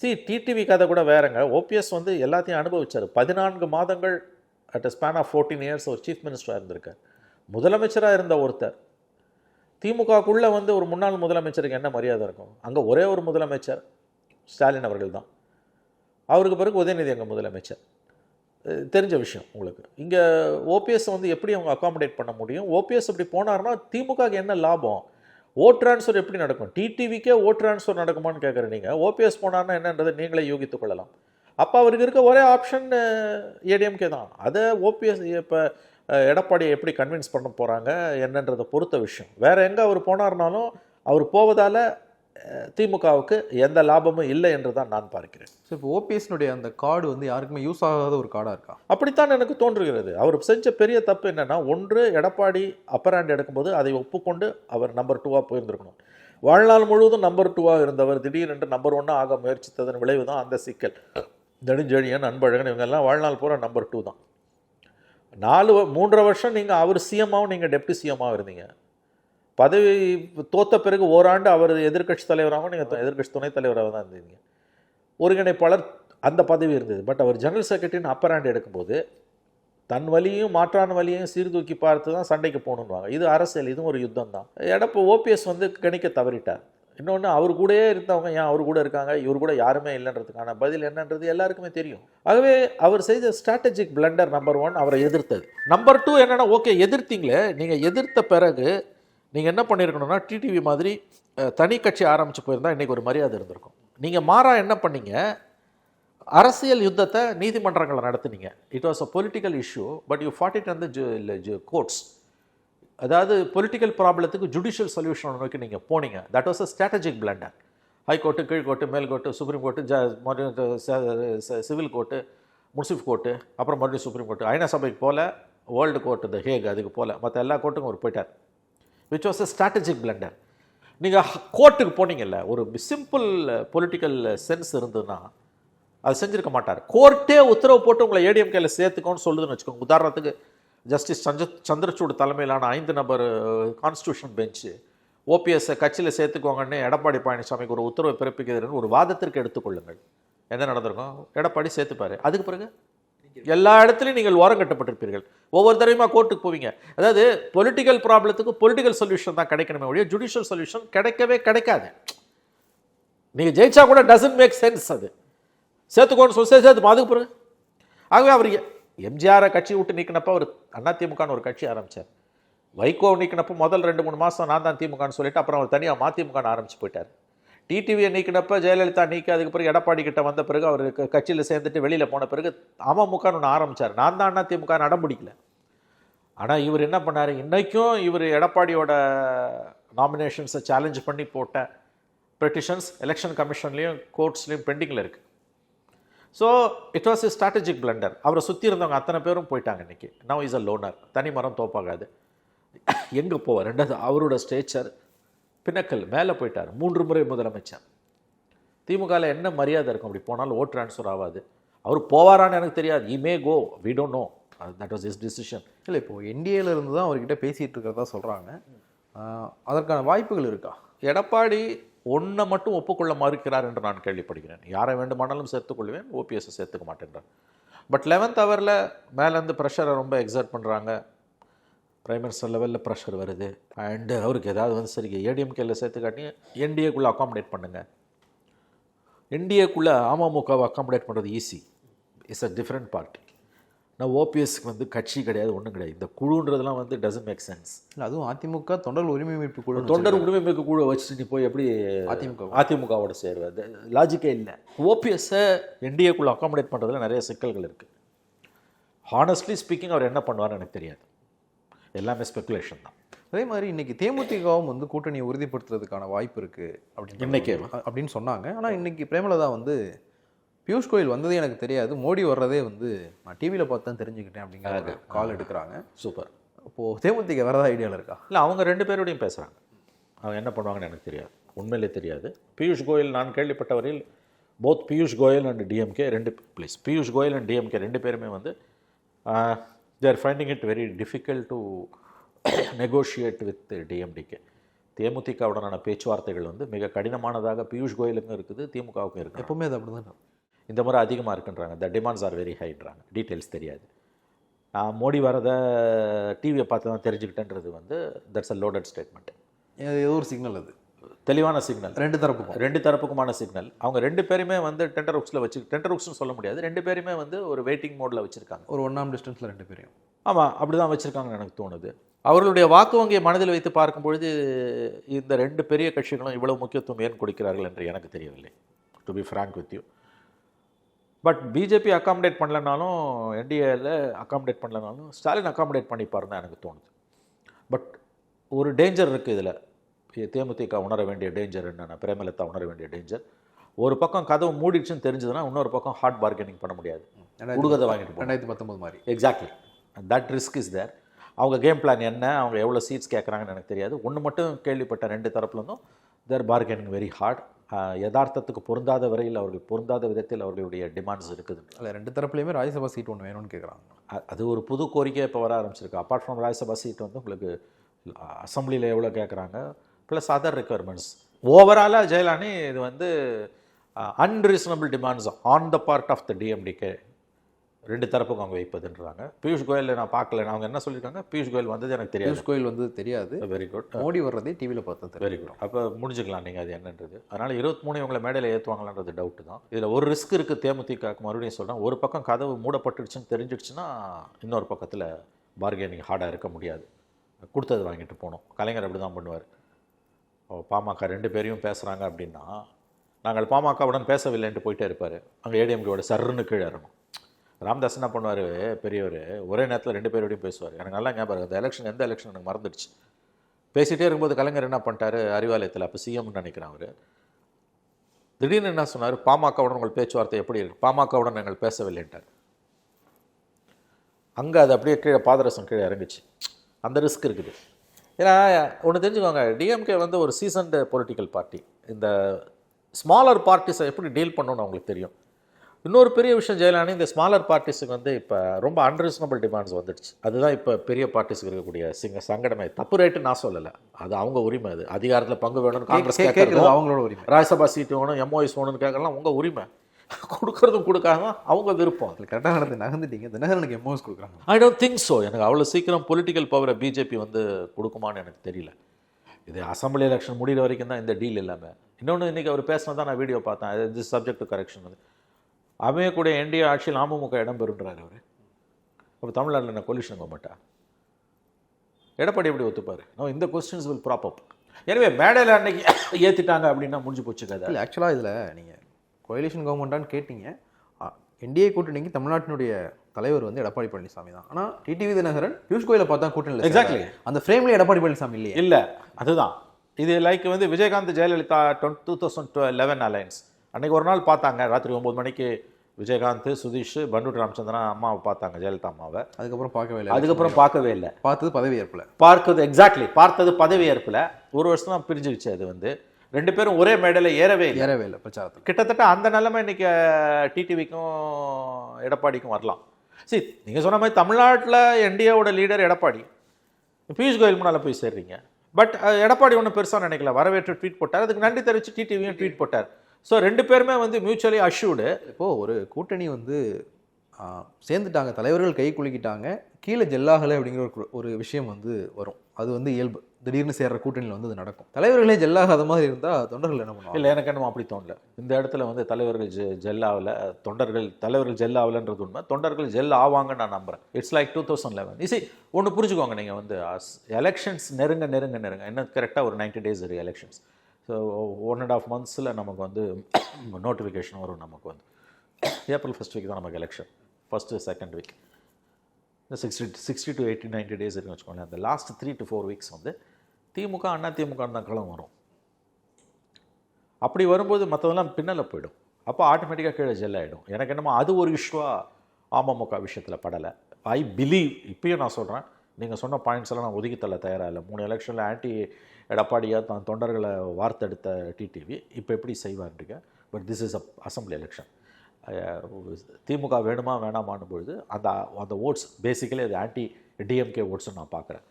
சி டிடிவி கதை கூட வேறங்க. ஓபிஎஸ் வந்து எல்லாத்தையும் அனுபவிச்சார். பதினான்கு மாதங்கள் at a span of fourteen years ஒரு சீஃப் மினிஸ்டராக இருந்திருக்கார். முதலமைச்சராக இருந்த ஒருத்தர். திமுகக்குள்ளே வந்து ஒரு முன்னாள் முதலமைச்சருக்கு என்ன மரியாதை இருக்கும்? அங்கே ஒரே ஒரு முதலமைச்சர் ஸ்டாலின் அவர்கள் தான் அவருக்கு பிறகு உதயநிதி அங்கே முதலமைச்சர். தெரிஞ்ச விஷயம் உங்களுக்கு. இங்கே ஓபிஎஸ் வந்து எப்படி அவங்க அகாமடேட் பண்ண முடியும்? ஓபிஎஸ் அப்படி போனார்னா திமுகக்கு என்ன லாபம்? ஓட் ட்ரான்ஸ்ஃபர் எப்படி நடக்கும்? டிடிவிக்கே ஓட் ட்ரான்ஸ்ஃபர் நடக்குமான்னு கேட்குற நீங்கள் ஓபிஎஸ் போனார்னா என்னன்றதை நீங்களே யூகித்துக் கொள்ளலாம். அப்போ அவருக்கு இருக்க ஒரே ஆப்ஷன் ஏடிஎம்கே தான். அதை ஓபிஎஸ் இப்போ எடப்பாடியை எப்படி கன்வின்ஸ் பண்ண போகிறாங்க என்னன்றதை பொறுத்த விஷயம். வேறு எங்கே அவர் போனார்னாலும் அவர் போவதால் திமுகவுக்கு எந்த லாபமும் இல்லை என்று தான் நான் பார்க்கிறேன். ஸோ இப்போ ஓபிஎஸ்னுடைய அந்த கார்டு வந்து யாருக்குமே யூஸ் ஆகாத ஒரு கார்டாக இருக்கா? அப்படித்தான் எனக்கு தோன்றுகிறது. அவர் செஞ்ச பெரிய தப்பு என்னன்னா ஒன்று எடப்பாடி அப்பர் ஹேண்ட் எடுக்கும்போது அதை ஒப்புக்கொண்டு அவர் நம்பர் டூவாக போயிருந்திருக்கணும். வாழ்நாள் முழுவதும் நம்பர் டூவாக இருந்தவர் திடீரென்று நம்பர் ஒன்னாக ஆக முயற்சித்ததன் விளைவு தான் அந்த சிக்கல். நெடுஞ்செழியன் அன்பழகன் இவங்கெல்லாம் வாழ்நாள் பூரா நம்பர் டூ தான். நாலு மூன்றரை வருஷம் நீங்கள் அவர் சிஎம்மாவும் நீங்கள் டெப்டி சிஎம்மாவும் இருந்தீங்க. பதவி தோத்த பிறகு ஓராண்டு அவர் எதிர்க்கட்சி தலைவராகவும் நீங்கள் எதிர்க்கட்சி துணைத் தலைவராக தான் இருந்தீங்க. ஒருங்கிணைப்பாளர் அந்த பதவி இருந்தது. பட் அவர் ஜெனரல் செக்ரட்டரின்னு அப்பர் ஹேண்ட் எடுக்கும்போது தன் வழியும் மாற்றான வழியும் சீர்தூக்கி பார்த்து தான் சண்டைக்கு போகணுன்னுவாங்க இது அரசியல் இதுவும் ஒரு யுத்தம் தான். எடப்போ ஓபிஎஸ் வந்து கணிக்க தவறிட்டார். இன்னொன்று அவர் கூடயே இருந்தவங்க ஏன் அவர் கூட இருக்காங்க? இவர் கூட யாருமே இல்லைன்றதுக்கான பதில் என்னன்றது எல்லாருக்குமே தெரியும். ஆகவே அவர் செய்த ஸ்ட்ராட்டஜிக் பிளண்டர் நம்பர் ஒன் அவரை எதிர்த்தது. நம்பர் டூ என்னென்னா ஓகே எதிர்த்தீங்களே நீங்கள் எதிர்த்த பிறகு நீங்கள் என்ன பண்ணியிருக்கணும்னா டிடிவி மாதிரி தனி கட்சி ஆரம்பித்து போயிருந்தால் இன்றைக்கி ஒரு மரியாதை இருந்திருக்கும். நீங்கள் மாறா என்ன பண்ணீங்க? அரசியல் யுத்தத்தை நீதிமன்றங்களை நடத்துனீங்க. It was a political issue but you fought it அந்த கோர்ட்ஸ் அதாவது பொலிட்டிக்கல் ப்ராப்ளத்துக்கு ஜுடிஷியல் சொல்யூஷன் நோக்கி நீங்கள் போனீங்க. That was a strategic blunder high court கீழ்கோர்ட்டு மேல்கோர்ட்டு சுப்ரீம் கோர்ட்டு ஜ சிவில் கோர்ட்டு முன்சிஃப் கோர்ட்டு அப்புறம் மறுபடியும் சுப்ரீம் கோர்ட்டு ஐநா சபைக்கு போல வேர்ல்டு கோர்ட்டு த ஹேக் அதுக்கு போல மற்ற எல்லா கோர்ட்டுக்கும் அவர் போயிட்டார். Which was a strategic blunder நீங்கள் கோர்ட்டுக்கு போனீங்கல்ல ஒரு சிம்பிள் பொலிட்டிக்கல் சென்ஸ் இருந்ததுன்னா அது செஞ்சிருக்க மாட்டார். கோர்ட்டே உத்தரவு போட்டு உங்களை ஏடிஎம்கேல சேர்த்துக்கோன்னு சொல்லுதுன்னு வச்சுக்கோங்க. உதாரணத்துக்கு ஜஸ்டிஸ் சஞ்ச சந்திரசூட் தலைமையிலான ஐந்து நபர் கான்ஸ்டியூஷன் பெஞ்சு ஓபிஎஸ்ஸை கட்சியில் சேர்த்துக்கோங்கன்னு எடப்பாடி பழனிசாமிக்கு ஒரு உத்தரவை பிறப்பிக்கிறதுன்னு ஒரு வாதத்திற்கு எடுத்துக்கொள்ளுங்கள் என்ன நடந்திருக்கும்? எடப்பாடி சேர்த்துப்பாரு. அதுக்கு பிறகு? எல்லா இடத்துலையும் நீங்கள் ஓரம் கட்டப்பட்டிருப்பீர்கள். ஒவ்வொரு தடவையுமா கோர்ட்டுக்கு போவீங்க. அதாவது பொலிட்டிக்கல் ப்ராப்ளத்துக்கு பொலிட்டிக்கல் சொல்யூஷன் தான் கிடைக்கணுமே ஒழிய ஜுடிஷியல் சொல்யூஷன் கிடைக்கவே கிடைக்காது. நீங்கள் ஜெயிச்சா கூட டசன்ட் மேக் சென்ஸ் அது. சேர்த்துக்கோன்னு சொல்லி சேர்த்து அதுக்கு பிறகு? ஆகவே அவர் எம்ஜிஆரை கட்சி விட்டு நிற்கினப்போ அவர் அதிமுகன்னு ஒரு கட்சி ஆரம்பிச்சார். வைகோ நீக்கினப்போ முதல் ரெண்டு மூணு மாதம் நான் தான் திமுகன்னு சொல்லிட்டு அப்புறம் அவர் தனியாக மதிமுகன்னு ஆரம்பிச்சு போயிட்டார். டிடிவியை நீக்கினப்போ ஜெயலலிதா நீக்கி அதுக்கு பிறகு எடப்பாடி கிட்ட வந்த பிறகு அவர் கட்சியில் சேர்ந்துட்டு வெளியில் போன பிறகு அமமுகன்னு ஒன்று ஆரம்பிச்சார். நான் தான் அதிமுக நடம் முடிக்கல ஆனால் இவர் என்ன பண்ணார்? இன்றைக்கும் இவர் எடப்பாடியோட நாமினேஷன்ஸை சேலஞ்ச் பண்ணி போட்ட பெட்டிஷன்ஸ் எலெக்ஷன் கமிஷன்லேயும் கோர்ட்ஸ்லேயும் பெண்டிங்கில் இருக்குது so it was a strategic blunder அவரை சுற்றி இருந்தவங்க அத்தனை பேரும் போயிட்டாங்க இன்னைக்கு. நவ் இஸ் அ லோனர் தனி மரம் தோப்பாகாது. (coughs) எங்கே போவார்? ரெண்டாவது அவரோட ஸ்டேச்சர் பின்னக்கல் மேலே போயிட்டார். மூன்று முறை முதலமைச்சர். திமுகவில் என்ன மரியாதை இருக்கும்? அப்படி போனாலும் ஓட் ட்ரான்ஸ்ஃபர் ஆகாது அவர் போவாரான்னு எனக்கு தெரியாது. He may go we don't know that was is decision இல்லை இப்போ என்டிஏலேருந்து தான் அவர்கிட்ட பேசிகிட்டு இருக்கிறதா சொல்கிறாங்க அதற்கான வாய்ப்புகள் இருக்கா? எடப்பாடி ஒன்றை மட்டும் ஒப்புக்கொள்ள மறுக்கிறார் என்று நான் கேள்விப்படுகிறேன். யாரை வேண்டுமானாலும் சேர்த்துக்கொள்வேன் ஓபிஎஸ்ஸை சேர்த்துக்க மாட்டேன்றார். பட் லெவன்த் ஹவரில் மேலேருந்து ப்ரெஷரை ரொம்ப எக்ஸர்ட் பண்ணுறாங்க பிரைம் மினிஸ்டர் லெவலில் ப்ரெஷர் வருது. அண்டு அவருக்கு ஏதாவது வந்து சரி ஏடிஎம்கேல சேர்த்துக்காட்டி என்டிஏக்குள்ளே அகாமடேட் பண்ணுங்கள் என்டிஏக்குள்ளே அமமுகவை அகாமடேட் பண்ணுறது easy it's a different party நான் ஓபிஎஸ்க்கு வந்து கட்சி கிடையாது ஒன்றும் கிடையாது. இந்த குழுன்றதுலாம் வந்து டசன்ட் மேக் சென்ஸ் இல்லை அதுவும் அதிமுக தொண்டர் உரிமை மீட்பு குழு தொண்டர் உரிமை மிக்க குழு வச்சுட்டு நீ போய் எப்படி அதிமுக. அதிமுகவோட சேருவது லாஜிக்கே இல்லை. ஓபிஎஸ்ஸை என்டிஏக்குள்ளே அகாமடேட் பண்ணுறதுல நிறைய சிக்கல்கள் இருக்குது ஹானஸ்ட்லி ஸ்பீக்கிங் அவர் என்ன பண்ணுவார்னு எனக்கு தெரியாது. எல்லாமே ஸ்பெகுலேஷன் தான். அதே மாதிரி இன்னைக்கு தேமுதிகவும் வந்து கூட்டணியை உறுதிப்படுத்துறதுக்கான வாய்ப்பு இருக்கு அப்படின்னு இன்னைக்கே? அப்படின்னு சொன்னாங்க. ஆனால் இன்னைக்கு பிரேமலதா வந்து பியூஷ் கோயல் வந்ததே எனக்கு தெரியாது. மோடி வர்றதே வந்து நான் டிவியில் பார்த்து தான் தெரிஞ்சுக்கிட்டேன் அப்படிங்கிற கால் எடுக்கிறாங்க. சூப்பர். அப்போது தேமுதிக வேறதா ஐடியாவில் இருக்கா? இல்லை அவங்க ரெண்டு பேரோடையும் பேசுகிறாங்க அவங்க என்ன பண்ணுவாங்கன்னு எனக்கு தெரியாது. உண்மையிலே தெரியாது. பியூஷ் கோயல் நான் கேள்விப்பட்டவரையில் both Piyush Goyal and DMK ரெண்டு please Piyush Goyal and DMK ரெண்டு பேருமே வந்து there finding it very difficult to negotiate with DMDK தேமுதிகவுடனான பேச்சுவார்த்தைகள் வந்து மிக கடினமானதாக பியூஷ் கோயலுக்கும் இருக்குது திமுகவுக்கும் இருக்குது. எப்பவுமே அது அப்படி தான் இந்த முறை அதிகமாக இருக்குன்றாங்க. த டிமாண்ட்ஸ் ஆர் வெரி ஹைன்றாங்க டீட்டெயில்ஸ் தெரியாது. நான் மோடி வரதை டிவியை பார்த்து தான் தெரிஞ்சுக்கிட்டேன்றது வந்து தட்ஸ் அ லோடட் ஸ்டேட்மெண்ட் ஏதோ ஒரு சிக்னல் அது. தெளிவான சிக்னல் ரெண்டு தரப்புக்கும். ரெண்டு தரப்புக்குமான சிக்னல் அவங்க ரெண்டு பேருமே வந்து டெண்டர் உக்ஸில் வச்சு டெண்டர் உக்ஸ்னு சொல்ல முடியாது. ரெண்டு பேருமே வந்து ஒரு வெயிட்டிங் மோடில் வச்சுருக்காங்க. ஒரு ஒன்றாம் டிஸ்டன்ஸில் ரெண்டு பேரையும். ஆமாம் அப்படி தான் வச்சுருக்காங்கன்னு எனக்கு தோணுது. அவர்களுடைய வாக்கு வங்கியை மனதில் வைத்து பார்க்கும்பொழுது இந்த ரெண்டு பெரிய கட்சிகளும் இவ்வளவு முக்கியத்துவம் ஏன் கொடுக்கிறார்கள் என்று எனக்கு தெரியவில்லை. To be frank with you but BJP accommodate பண்ணலனாலும் என்டிஏல அகாமடேட் பண்ணலனாலும் ஸ்டாலின் அகாமடேட் பண்ணிப்பாருன்னு தான் எனக்கு தோணுது. பட் ஒரு டேஞ்சர் இருக்குது இதில். தேமுதிக உணர வேண்டிய டேஞ்சர் என்னென்ன பிரேமலதா உணர வேண்டிய டேஞ்சர் ஒரு பக்கம் கதவு மூடிடுச்சுன்னு தெரிஞ்சதுன்னா இன்னொரு பக்கம் ஹார்ட் பார்கெனிங் பண்ண முடியாது. உடுகதை வாங்கிட்டு ரெண்டாயிரத்தி பத்தொன்பது மாதிரி. Exactly that risk is there அவங்க கேம் பிளான் என்ன? அவங்க எவ்வளோ சீட்ஸ் கேட்குறாங்கன்னு எனக்கு தெரியாது. ஒன்று மட்டும் கேள்விப்பட்ட ரெண்டு தரப்புலேருந்தும் தேர் பார்கெனிங் வெரி ஹார்ட் யதார்த்தத்துக்கு பொருந்தாத வரையில் அவர்கள் பொருந்தாத விதத்தில் அவர்களுடைய டிமாண்ட்ஸ் இருக்குது அதில் ரெண்டு தரப்புலையுமே ராஜ்யசபா சீட் ஒன்று வேணும்னு கேட்குறாங்க அது ஒரு புது கோரிக்கை இப்போ வர ஆரம்பிச்சிருக்கு. அப்பார்ட் ஃப்ரம் ராஜ்யசபா சீட் வந்து உங்களுக்கு அசம்பிளியில் எவ்வளோ கேட்குறாங்க ப்ளஸ் அதர் ரெக்குயர்மெண்ட்ஸ் ஓவராலாக ஜெயலானி இது வந்து unreasonable demands on the part of the DMDK ரெண்டு தரப்புக்கும் அவங்க வைப்பதுன்றாங்க. பியூஷ் கோயல் நான் பார்க்கல. அவங்க என்ன சொல்லியிருக்காங்க பியூஷ் கோயல் வந்தது எனக்கு தெரியாது. பியூஷ் கோயல் வந்து தெரியாது. வெரி குட் மோடி வர்றதே டிவியில் பார்த்து தான் வெரி குட் அப்போ முடிஞ்சுக்கலாம் நீங்கள் அது என்னன்றது. அதனால் இருபத்தி மூணு இவங்களை மேடையில் ஏற்றுவாங்களான்றது டவுட்டு தான். இதில் ஒரு ரிஸ்க் இருக்குது தேமுதிகக்கு மறுபடியும் சொல்கிறேன் ஒரு பக்கம் கதவு மூடப்பட்டுடுச்சுன்னு தெரிஞ்சிடுச்சுன்னா இன்னொரு பக்கத்தில் பார்கெனிங் ஹார்டாக இருக்க முடியாது. கொடுத்தது வாங்கிட்டு போகணும் கலைஞர் அப்படி தான் பண்ணுவார் பாமக ரெண்டு பேரையும் பேசுகிறாங்க அப்படின்னா நாங்கள் பாமகவுடன் பேசவில்லைன்ட்டு போயிட்டே இருப்பார். அங்கே ஏடிஎம்கேவோட சர்ன்னு கீழே இறங்கும் ராமதாஸ் என்ன பண்ணுவார்? பெரியவர் ஒரே நேரத்தில் ரெண்டு பேரோடையும் பேசுவார். எனக்கு நல்லா ஞாபகம் அந்த எலெக்ஷன் எந்த எலெக்ஷன் எனக்கு மறந்துடுச்சு. பேசிகிட்டே இருக்கும்போது கலைஞர் என்ன பண்ணிட்டாரு? அறிவாலயத்தில் அப்போ சிஎம்னு நினைக்கிறேன் அவர். திடீர்னு என்ன சொன்னார்? பாமகவுடன் உங்கள் பேச்சுவார்த்தை எப்படி இருக்கு? பாமகவுடன் நாங்கள் பேசவில்லைன்ட்டார். அங்கே அது அப்படியே கீழே பாதரசம் கீழே இறங்குச்சு. அந்த ரிஸ்க் இருக்குது. ஏன்னா ஒன்று தெரிஞ்சுக்கோங்க. டிஎம்கே வந்து ஒரு சீசன்டு பொலிட்டிக்கல் பார்ட்டி இந்த ஸ்மாலர் பார்ட்டிஸை எப்படி டீல் பண்ணணும்னு அவங்களுக்கு தெரியும். இன்னொரு பெரிய விஷயம் ஜெயலலிதா இந்த ஸ்மாலர் பார்ட்டிஸுக்கு வந்து இப்போ ரொம்ப அன்ரீசனபிள் டிமாண்ட்ஸ் வந்துடுச்சு. அதுதான் இப்போ பெரிய பார்ட்டிஸுக்கு இருக்கக்கூடிய சிங்க சங்கடமே. தப்பு ரேட்டு நான் சொல்லலை. அது அவங்க உரிமை அது. அதிகாரத்தில் பங்கு வேணும்னு காங்கிரஸ் கேட்கறது அவங்களோட உரிமை. ராஜ்யசபா சீட்டு வேணும் எம்ஓஎஸ் வேணும்னு கேட்கலாம் உங்கள் உரிமை. கொடுக்கறதும் கொடுக்காம அவங்க விருப்பம். அதில் கரெக்டாக நடந்து நகர்ந்துட்டீங்க. தினகரனுக்கு எம்ஓஎஸ் கொடுக்குறாங்க. ஐ டோன்ட் திங்க் ஸோ எனக்கு அவ்வளோ சீக்கிரம் பொலிட்டிக்கல் பவரை பிஜேபி வந்து கொடுக்குமான்னு எனக்கு தெரியல. இது அசம்பிளி எலெக்ஷன் முடிகிற வரைக்கும் தான் இந்த டீல் இல்லாமல் இன்னொன்று இன்றைக்கி அவர் பேசினதான் நான் வீடியோ பார்த்தேன். இது சப்ஜெக்ட் கரெக்ஷன் வந்து அமையக்கூடிய என்டிஏ ஆட்சியில் அமமுக இடம் பெறுன்றார் அவர். அப்போ தமிழ்நாட்டில் என்ன கொலிஷன் கவர்மெண்ட்டா எடப்பாடி எப்படி ஒத்துப்பார்? நோ இந்த கொஸ்டின்ஸ் வில் ப்ராப் அப் எனவே மேடையில் அன்னைக்கு (coughs) ஏற்றிட்டாங்க அப்படின்னா முடிஞ்சு போச்சு கதை. இல்லை ஆக்சுவலாக இதில் நீங்கள் கோயலிஷன் கவர்மெண்ட்டான்னு கேட்டீங்க. என்டிஏ கூட்டணிக்கு தமிழ்நாட்டினுடைய தலைவர் வந்து எடப்பாடி பழனிசாமி தான். ஆனால் டிடிவி தினகரன் பியூஷ் கோயிலை பார்த்தா Exactly. சேர்றாரு. அந்த ஃப்ரேம்ல எடப்பாடி பழனிசாமி இல்லையே. இல்லை அதுதான். இது லைக் வந்து Vijayakanth Jayalalithaa two thousand eleven alliance அன்னைக்கு ஒரு நாள் பார்த்தாங்க ராத்திரி ஒம்பது மணிக்கு விஜயகாந்த் சுதீஷ் பண்டூர் ராமச்சந்திரன் அம்மாவை பார்த்தாங்க ஜெயலலிதா அம்மாவை. அதுக்கப்புறம் பார்க்கவே இல்லை. அதுக்கப்புறம் பார்க்கவே இல்லை. பார்த்தது பதவி ஏற்பில். பார்க்குறது எக்ஸாக்ட்லி பார்த்தது பதவி ஏற்பில். ஒரு வருஷம் தான் பிரிஞ்சுக்கிச்சு அது வந்து. ரெண்டு பேரும் ஒரே மேடையில் ஏறவே இல்லை. ஏறவே இல்லை பிரச்சாரத்தில். கிட்டத்தட்ட அந்த நிலைமை இன்னைக்கு டிடிவிக்கும் எடப்பாடிக்கும் வரலாம். சரி நீங்கள் சொன்ன மாதிரி தமிழ்நாட்டில் என்டிஏவோட லீடர் எடப்பாடி. பியூஷ் கோயல் முன்னால் போய் சேர்றீங்க. பட் எடப்பாடி ஒன்றும் பெருசாக நினைக்கல. வரவேற்று ட்வீட் போட்டார். அதுக்கு நன்றி தெரிவித்து டிடிவியும் ட்வீட் போட்டார். ஸோ ரெண்டு பேருமே வந்து மியூச்சுவலி அஷ்யூர்டு இப்போது ஒரு கூட்டணி வந்து சேர்ந்துட்டாங்க. தலைவர்கள் கை குலுக்கிட்டாங்க. கீழே ஜெல்லாகலை அப்படிங்கிற ஒரு ஒரு விஷயம் வந்து வரும். அது வந்து இயல்பு. திடீர்னு சேர்ற கூட்டணியில் வந்து அது நடக்கும். தலைவர்களே ஜெல்லாகாத மாதிரி இருந்தால் தொண்டர்கள் என்ன பண்ணுவாங்க? இல்லை எனக்கு என்னமோ அப்படி தோணல. இந்த இடத்துல வந்து தலைவர்கள் ஜெ ஜெல்லாவில் தொண்டர்கள் தலைவர்கள் ஜெல்லாவில்ன்றது உண்மை. தொண்டர்கள் ஜெல் ஆவாங்கன்னு நான் நம்புறேன். It's like two thousand eleven EC ஒன்று புரிஞ்சுக்கோங்க நீங்கள் வந்து எலெக்ஷன்ஸ் நெருங்க நெருங்க நெருங்க. இன்னும் கரெக்டாக ஒரு நைன்டி டேஸ் இருக்கு elections so one and half மந்த்ஸில் நமக்கு வந்து (coughs) நோட்டிஃபிகேஷன் வரும் நமக்கு வந்து. ஏப்ரல் ஃபஸ்ட் வீக் தான் நமக்கு எலெக்ஷன் ஃபஸ்ட்டு செகண்ட் வீக் இந்த sixty sixty to eighty ninety days இருக்குன்னு வச்சுக்கோங்களேன். அந்த last three to four weeks வந்து திமுக அண்ணா திமுக தான் களம் வரும். அப்படி வரும்போது மற்றதெல்லாம் பின்னல போயிடும். அப்போ ஆட்டோமேட்டிக்காக கீழே ஜெல் ஆகிடும் எனக்கு என்னமோ அது ஒரு இஷ்யூவாக அமமுக விஷயத்தில் படலை. ஐ பிலீவ் இப்பயும் நான் சொல்கிறேன் நீங்கள் சொன்ன பாயிண்ட்ஸ் எல்லாம் நான் ஒதுக்கி தள்ள தயாராக இல்லை. மூணு எலெக்ஷனில் ஆன்டி எடப்பாடியாக தான் தொண்டர்களை வார்த்தெடுத்த டிடிவி இப்போ எப்படி செய்வான்றீங்க but this is a assembly election திமுக வேணுமா வேணாமான்னு பொழுது அந்த அந்த ஓட்ஸ் பேசிக்கலி அது ஆன்டி டிஎம்கே ஓட்ஸ்னு நான் பார்க்குறேன்.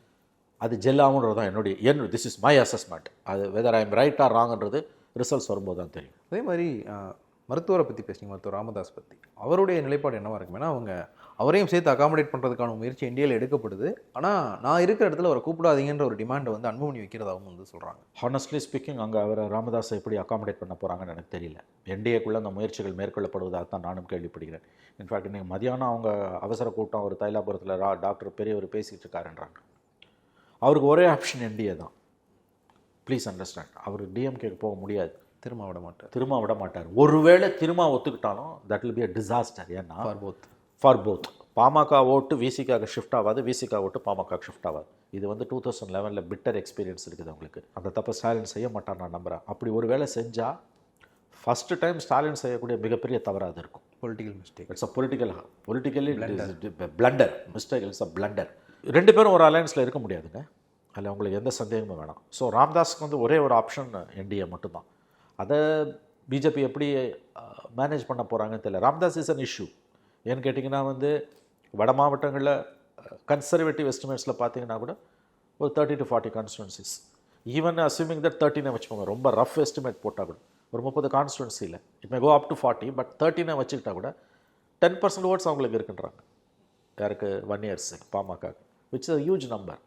அது ஜெல்லாகுன்றது தான் என்னுடைய என் திஸ் இஸ் மை அசஸ்மெண்ட் அது whether I am right or ராங்ன்றது results வரும்போது தான் தெரியும். அதே மாதிரி மருத்துவரை பற்றி பேசுனீங்க மருத்துவர் ராமதாஸ் பற்றி அவருடைய நிலைப்பாடு என்னவா இருக்குமேனா அவங்க அவரையும் சேர்த்து அகாமடேட் பண்ணுறதுக்கான முயற்சி இந்தியாவில் எடுக்கப்படுது. ஆனால் நான் இருக்கிற இடத்துல அவரை கூப்பிடாதீங்கன்ற ஒரு டிமாண்டை வந்து அன்புமணி வைக்கிறதாகவும் வந்து சொல்கிறாங்க ஹானஸ்ட்லி ஸ்பீக்கிங் அங்கே அவர் ராமதாஸை எப்படி அகாமடேட் பண்ண போகிறாங்கன்னு எனக்கு தெரியல. என்டிஏக்குள்ளே அந்த முயற்சிகள் மேற்கொள்ளப்படுவதாக தான் நானும் கேள்விப்படுகிறேன். இன்ஃபேக்ட் இன்னைக்கு மதியானம் அவங்க அவசர கூட்டம் ஒரு தைலாபுரத்தில் ரா டாக்டர் பெரியவர் பேசிகிட்டு இருக்காருன்றாங்க. அவருக்கு ஒரே ஆப்ஷன் என்டிஏ தான். ப்ளீஸ் அண்டர்ஸ்டாண்ட் அவர் டிஎம்கேக்கு போக முடியாது. திரும்ப விட மாட்டார். திரும்ப விட மாட்டார். ஒருவேளை திரும்ப ஒத்துக்கிட்டாலும் that will be a disaster. ஏன்னா ஃபார் போத் பாமக ஓட்டு விசிகாக ஷிஃப்ட் ஆகாது விசிகா ஓட்டு பாமக ஷிஃப்ட் ஆகாது. இது வந்து டூ தௌசண்ட் லெவனில் பிட்டர் எக்ஸ்பீரியன்ஸ் இருக்குது அவங்களுக்கு. அந்த தப்பை ஸ்டாலின் செய்ய மாட்டார் நான் நம்புகிறேன் அப்படி ஒரு வேளை செஞ்சால் ஃபஸ்ட்டு டைம் ஸ்டாலின் செய்யக்கூடிய மிகப்பெரிய தவறாக அது இருக்கும் political mistake it's a political politically blunder mistake it's a blunder ரெண்டு பேரும் ஒரு அலையன்ஸில் இருக்க முடியாதுங்க. அதில் உங்களுக்கு எந்த சந்தேகமும் வேணாம். ஸோ ராம்தாஸ்க்கு வந்து ஒரே ஒரு ஆப்ஷன் என்டிஏ மட்டும்தான். அதை பிஜேபி எப்படி மேனேஜ் பண்ண போகிறாங்கன்னு தெரியல. ராம்தாஸ் இஸ் அன் இஷ்யூ ஏன்னு கேட்டிங்கன்னா வந்து வட மாவட்டங்களில் கன்சர்வேட்டிவ் எஸ்டிமேட்ஸில் பார்த்தீங்கன்னா கூட ஒரு thirty to forty constituencies even assuming that தேர்ட்டினை வச்சுக்கோங்க ரொம்ப ரஃப் எஸ்டிமேட் போட்டால் கூட ஒரு முப்பது கான்ஸ்டுவன்சியில் it may go up to forty but தேர்ட்டினை வச்சுக்கிட்டா கூட டென் பர்சன்ட் ஓட்ஸ் அவங்களுக்கு இருக்குன்றாங்க. யாருக்கு? One years PMK which is huge number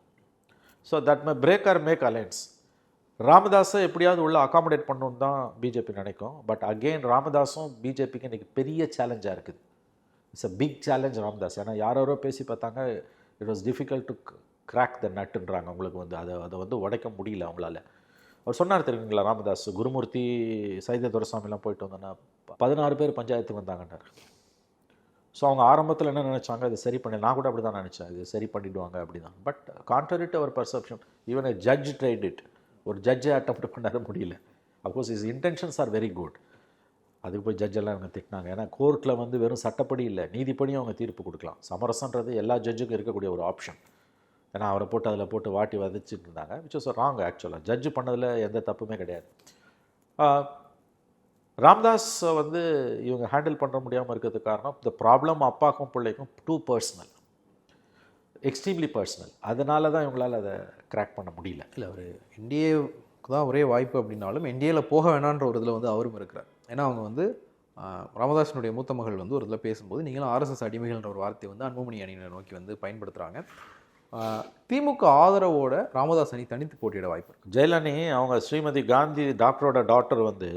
so that may break or make alliance ராமதாஸை எப்படியாவது உள்ள அகாமடேட் பண்ணணுன்னு தான் பிஜேபி நினைக்கும். பட் அகெயின் ராமதாஸும் பிஜேபிக்கு இன்றைக்கி பெரிய சேலஞ்சாக இருக்குது. It's a big challenge Ramadoss ஏன்னா யாரோ பேசி பார்த்தாங்க it was difficult to crack the நட்டுன்றாங்க அவங்களுக்கு வந்து அதை அதை வந்து உடைக்க முடியல அவங்களால. அவர் சொன்னார் தெரியுங்களா ராமதாஸ் குருமூர்த்தி சைத துரசாமிலாம் போயிட்டு வந்தோன்னா பதினாறு பேர் பஞ்சாயத்துக்கு வந்தாங்கன்னார். ஸோ அவங்க ஆரம்பத்தில் என்ன நினச்சாங்க இது சரி பண்ணி நான் கூட அப்படி தான் நினச்சேன். இது சரி பண்ணிவிடுவாங்க அப்படி தான் but contrary to our perception even judge tried it ஒரு ஜட்ஜை அட்டம் பண்ணார முடியல. Of course is intentions are very good அதுக்கு போய் ஜட்ஜெல்லாம் அவங்க திட்டினாங்க. ஏன்னா கோர்ட்டில் வந்து வெறும் சட்டப்படி இல்லை நீதிப்படியும் அவங்க தீர்ப்பு கொடுக்கலாம். சமரசன்றது எல்லா ஜட்ஜுக்கும் இருக்கக்கூடிய ஒரு ஆப்ஷன் ஏன்னா அவரை போட்டு அதில் போட்டு வாட்டி வதச்சிட்டு இருந்தாங்க விச் இஸ் ராங் ஆக்சுவலாக ஜட்ஜு பண்ணதில் எந்த தப்புமே கிடையாது. ராம்தாஸ் வந்து இவங்க ஹேண்டில் பண்ண முடியாமல் இருக்கிறதுக்கு காரணம் இந்த ப்ராப்ளம் அப்பாக்கும் பிள்ளைக்கும் டூ பர்சனல் எக்ஸ்ட்ரீம்லி பர்சனல் அதனால தான் இவங்களால் அதை கிராக் பண்ண முடியல. இல்லை அவர் என்டிஏக்கு தான் ஒரே வாய்ப்பு அப்படின்னாலும் என்டிஏல போக வேணான்ற ஒரு இதில் வந்து அவரும் இருக்கிறார். ஏன்னா அவங்க வந்து ஆஹ், ராமதாஸினுடைய மூத்த மகள் வந்து ஒரு இதில் பேசும்போது நீங்களும் ஆர்எஸ்எஸ் அடிமைகள்ன்ற ஒரு வார்த்தையை வந்து அன்புமணி அணியினை நோக்கி வந்து பயன்படுத்துகிறாங்க திமுக ஆதரவோட ராமதாஸ் அணி தனித்து போட்டியிட வாய்ப்பு இருக்கு. ஜெயலலினி அவங்க ஸ்ரீமதி காந்தி டாக்டரோட டாக்டர் வந்து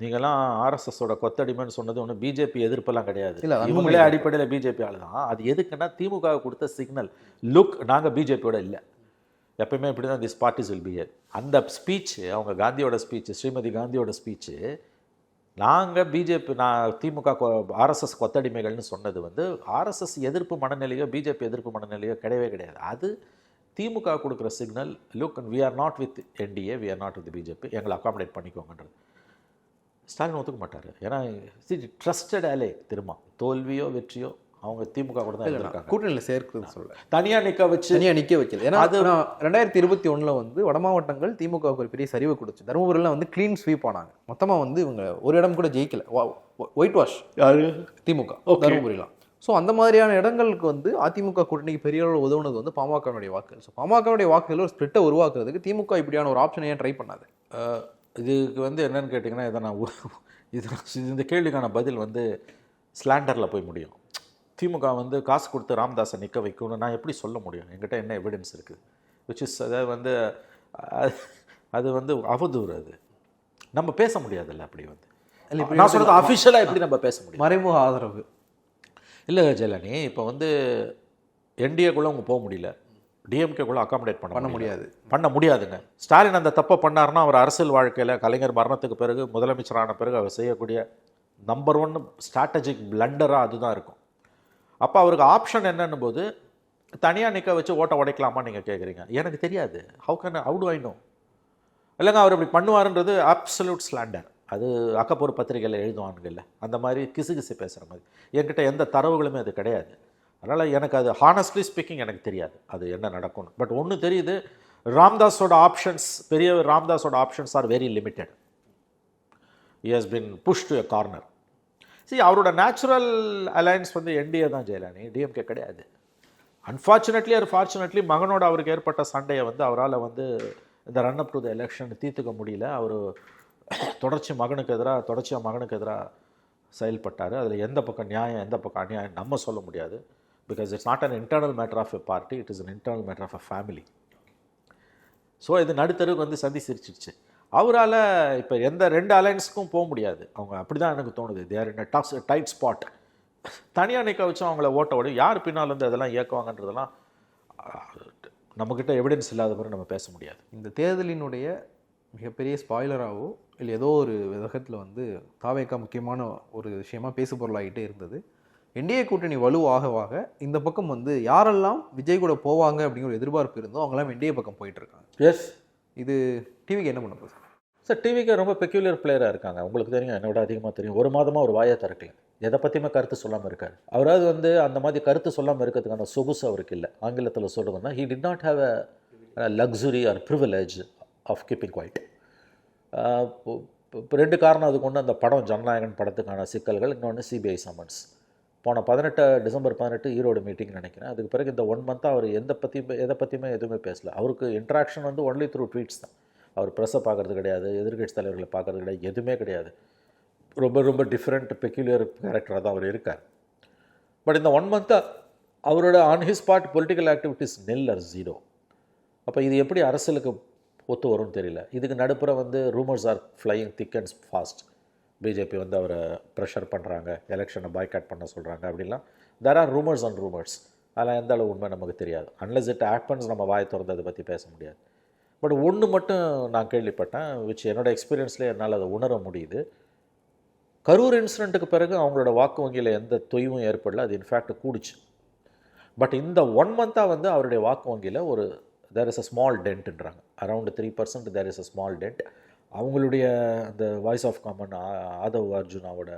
நீங்களாம் ஆர்எஸ்எஸோட கொத்தடிமைன்னு சொன்னது ஒன்றும் பிஜேபி எதிர்ப்பெல்லாம் கிடையாது. இல்ல, இவங்களே அடிப்படையில் பிஜேபி ஆளு தான். அது எதுக்குன்னா திமுக கொடுத்த சிக்னல் லுக் நாங்கள் பிஜேபியோட இல்லை. எப்பயுமே இப்படி தான் திஸ் பார்ட்டிஸ் வில் பிஹேவ் அந்த ஸ்பீச் அவங்க காந்தியோட ஸ்பீச் ஸ்ரீமதி காந்தியோட ஸ்பீச்சு நாங்கள் பிஜேபி நான் திமுக ஆர்எஸ்எஸ் கொத்தடிமைகள்னு சொன்னது வந்து ஆர்எஸ்எஸ் எதிர்ப்பு மனநிலையோ பிஜேபி எதிர்ப்பு மனநிலையோ கிடையவே கிடையாது. அது திமுக கொடுக்குற signal look we are not with NDA we are not with BJP எங்களை அகாமடேட் பண்ணிக்கோங்கன்றது. ஸ்டாலின் ஒத்துக்க மாட்டார். ஏன்னா ட்ரஸ்டட் அலே திரும்ப தோல்வியோ வெற்றியோ அவங்க திமுக கூட தான் இருக்காங்க கூட்டணியில் சேர்க்கிறது சொல்ல. தனியாக நிற்க வச்சு தனியாக நிற்க வைக்கல. ஏன்னா அது- ரெண்டாயிரத்தி இருபத்தி ஒன்றில் வந்து வட மாவட்டங்கள் திமுகவுக்கு ஒரு பெரிய சரிவு கொடுச்சு தருமபுரியில் வந்து க்ளீன் ஸ்வீப் ஆனாங்க. மொத்தமாக வந்து இவங்க ஒரு இடம் கூட ஜெயிக்கல. ஒயிட் வாஷ் திமுக தருமபுரிலாம் ஸோ அந்த மாதிரியான இடங்களுக்கு வந்து அதிமுக கூட்டணிக்கு பெரிய அளவில் உதவுனது வந்து பாமகனுடைய வாக்குகள். ஸோ பாமகனுடைய வாக்குகள் ஒரு ஸ்பிரிட்டை உருவாக்குறதுக்கு திமுக இப்படியான ஒரு ஆப்ஷனை ஏன் ட்ரை பண்ணாது? இதுக்கு வந்து என்னன்னு கேட்டிங்கன்னா இதை நான் இது இந்த கேள்விக்கான பதில் வந்து ஸ்லாண்டரில் போய் முடியும். திமுக வந்து காசு கொடுத்து ராமதாஸை நிற்க வைக்கணும்னு நான் எப்படி சொல்ல முடியும்? என்கிட்ட என்ன எவிடன்ஸ் இருக்குது விச் இஸ் அதாவது வந்து அது வந்து அவதூறு அது. நம்ம பேச முடியாதுல்ல அப்படி வந்து. நான் சொல்கிறது அஃபிஷியலாக எப்படி நம்ம பேச முடியும்? மறைமுக ஆதரவு. இல்லை ஜெயலலினி இப்போ வந்து என்டிஏக்குள்ளே அவங்க போக முடியல. டிஎம்கேக்குள்ளே அகாமடேட் பண்ண பண்ண. முடியாது. பண்ண முடியாதுங்க. ஸ்டாலின் அந்த தப்பை பண்ணாருன்னா அவர் அரசியல் வாழ்க்கையில் கலைஞர் மரணத்துக்கு பிறகு முதலமைச்சரான பிறகு அவர் செய்யக்கூடிய நம்பர் ஒன் ஸ்ட்ராட்டஜிக் பிளண்டராக அதுதான் இருக்கும். அப்போ அவருக்கு ஆப்ஷன் என்னன்னு போது தனியாக நிற்க வச்சு ஓட்டை உடைக்கலாமா நீங்கள் கேட்குறீங்க எனக்கு தெரியாது. How can how do I know இல்லைங்க அவர் இப்படி பண்ணுவாருன்றது அப்சல்யூட் ஸ்லாண்டர் அது அக்கப்பூர் பத்திரிகையில் எழுதுவானுங்கல்ல அந்த மாதிரி கிசுகிசு பேசுகிற மாதிரி. என்கிட்ட எந்த தரவுகளுமே அது கிடையாது. அதனால் எனக்கு அது ஹானஸ்ட்லி ஸ்பீக்கிங் எனக்கு தெரியாது. அது என்ன நடக்கும்னு. பட் ஒன்று தெரியுது ராம்தாஸோட ஆப்ஷன்ஸ் பெரிய ராம்தாஸோட options are very limited he has been push to a corner சரி அவரோட நேச்சுரல் அலையன்ஸ் வந்து என்டிஏ தான் ஜெயலலினி டிஎம்கே கிடையாது. அன்ஃபார்ச்சுனேட்லி அது ஃபார்ச்சுனேட்லி மகனோட அவருக்கு ஏற்பட்ட சண்டையை வந்து அவரால் வந்து இந்த run up to the election தீர்த்துக்க முடியல. அவர் தொடர்ச்சி மகனுக்கு எதிராக தொடர்ச்சியாக மகனுக்கு எதிராக செயல்பட்டார். அதில் எந்த பக்கம் நியாயம் எந்த பக்கம் அநியாயம் நம்ம சொல்ல முடியாது. Because it's not an internal matter of a party it is an internal matter of a family so இது நடுத்தருக்கு வந்து சந்தி சிரிச்சிருச்சு. அவரால் இப்போ எந்த ரெண்டு அலைன்ஸுக்கும் போக முடியாது. அவங்க அப்படி தான் எனக்கு தோணுது. There in talks tight spot தனியாக நிற்க வச்சு அவங்கள ஓட்ட ஓடி யார் பின்னால் வந்து அதெல்லாம் இயக்குவாங்கன்றதெல்லாம் நம்மக்கிட்ட எவிடன்ஸ் இல்லாத மாதிரி நம்ம பேச முடியாது. இந்த தேர்தலினுடைய மிகப்பெரிய ஸ்பாய்லராகவோ இல்லை ஏதோ ஒரு விதத்தில் வந்து தாவேக்கா முக்கியமான ஒரு விஷயமா பேசு பொருளாகிட்டே இருந்தது என்டிஏ கூட்டணி வலுவாகவாக இந்த பக்கம் வந்து யாரெல்லாம் விஜய் கூட போவாங்க அப்படிங்கிற ஒரு எதிர்பார்ப்பு இருந்தோ அவங்களாம் என்டிஏ பக்கம் போயிட்டு இருக்காங்க. எஸ் இது டிவிக்கு என்ன பண்ண போகுது? சார் டிவிக்கு ரொம்ப பெக்யூலியர் பிளேயராக இருக்காங்க. உங்களுக்கு தெரியும் என்னோட அதிகமாக தெரியும். ஒரு மாதமாக ஒரு வாயை திறக்கல. எதை பற்றியுமே கருத்து சொல்லாமல் இருக்கார். அவராவது வந்து அந்த மாதிரி கருத்து சொல்லாமல் இருக்கிறதுக்கான சொகுசு அவருக்கு இல்லை. ஆங்கிலத்தில் சொல்கிறதுனா he did not have a luxury or privilege of keeping quiet இப்போ ரெண்டு காரணம் அதுக்கு ஒன்று அந்த படம் ஜனநாயகன் படத்துக்கான சிக்கல்கள் இன்னொன்று சிபிஐ சம்மன்ஸ் போன பதினெட்டு டிசம்பர் பதினெட்டு ஈரோடு மீட்டிங் நினைக்கிறேன். அதுக்கு பிறகு இந்த ஒன் மந்த்தாக அவர் எந்த பற்றியுமே எதை பற்றியுமே எதுவுமே பேசல. அவருக்கு இன்ட்ராக்ஷன் வந்து ஒன்லி த்ரூ ட்வீட்ஸ் தான். அவர் ப்ரெஸ்ஸை பார்க்குறது கிடையாது எதிர்க்கட்சி தலைவர்களை பார்க்குறது கிடையாது எதுவுமே கிடையாது. ரொம்ப ரொம்ப டிஃப்ரெண்ட் பெக்யூலியர் கேரக்டராக தான் அவர் இருக்கார். பட் இந்த ஒன் மந்த்தாக அவரோட on his part political activities nil or zero அப்போ இது எப்படி அரசியலுக்கு ஒத்து வரும்னு தெரியல. இதுக்கு நடுப்புற வந்து rumours are flying thick and fast BJP வந்து அவரை ப்ரெஷர் பண்ணுறாங்க எலெக்ஷனை பாய்காட் பண்ண சொல்கிறாங்க அப்படிலாம் there are rumours and rumours அதெல்லாம் எந்த அளவு உண்மை நமக்கு தெரியாது. அன்லஸ் இட் ஆக்பன்ஸ் நம்ம வாய் திறந்து அதை பற்றி பேச முடியாது. பட் ஒன்று மட்டும் நான் கேள்விப்பட்டேன் விச் என்னோட எக்ஸ்பீரியன்ஸ்லேயே என்னால் அதை உணர முடியுது. கரூர் இன்சிடெண்ட்டுக்கு பிறகு அவங்களோட வாக்கு வங்கியில் எந்த தொய்வும் ஏற்படல அது இன்ஃபேக்ட் கூடிச்சு. பட் இந்த ஒன் மந்த்தாக வந்து அவருடைய வாக்கு வங்கியில் ஒரு there is a small டென்ட்டுன்றாங்க around three percent there is a small dent அவங்களுடைய அந்த வாய்ஸ் ஆஃப் காமன் ஆதவ் அர்ஜுனாவோட